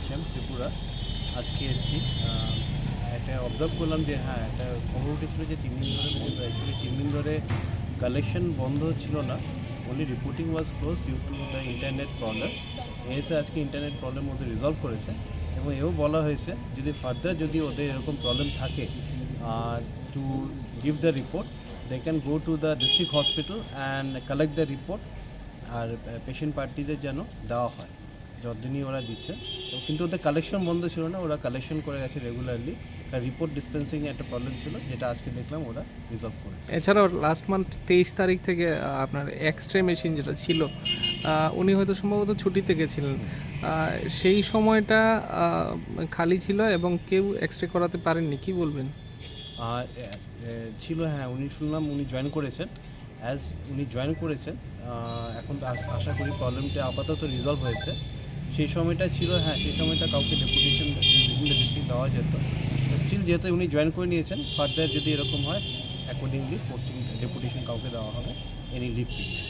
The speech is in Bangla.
এনএইচএম ত্রিপুরা। আজকে এসেছি। একটা অবজার্ভ করলাম যে হ্যাঁ একটা খবর উঠেছিল যে, তিন দিন ধরে অ্যাকচুয়ালি তিন দিন ধরে কালেকশন বন্ধ ছিল না। Only reporting was close due to the internet problem এসে আজকে ইন্টারনেট প্রবলেম ওদের রিজলভ করেছে। এবং এও বলা হয়েছে, যদি ফার্দার যদি ওদের এরকম প্রবলেম থাকে to give the report they can go to the district hospital and collect the report R patient পার্টিদের যেন দেওয়া হয়। যতদিনই ওরা দিচ্ছে। কিন্তু ওদের কালেকশন বন্ধ ছিল না ওরা কালেকশন করে গেছে রেগুলারলি রিপোর্ট ডিসপেন্সিং একটা প্রবলেম ছিল যেটা আজকে দেখলাম ওরা রিজলভ করেছে। এছাড়াও লাস্ট মান্থ তেইশ তারিখ থেকে আপনার এক্সরে মেশিন যেটা ছিল উনি হয়তো সম্ভবত ছুটিতে গেছিলেন। সেই সময়টা খালি ছিল এবং কেউ এক্সরে করাতে পারেননি কি বলবেন? ছিল হ্যাঁ উনি শুনলাম উনি জয়েন করেছেন। অ্যাজ উনি জয়েন করেছেন এখন তো আশা করি প্রবলেমটা আপাতত রিজলভ হয়েছে। সেই সময়টা ছিল হ্যাঁ সেই সময়টা কাউকে ডেপুটেশন বিভিন্ন ডিস্ট্রিক্ট দেওয়া যেত। স্টিল যেহেতু উনি জয়েন করে নিয়েছেন ফার্দার যদি এরকম হয় অ্যাকর্ডিংলি পোস্টিং ডেপুটেশন কাউকে দেওয়া হবে এনি লিভ পিরিয়ড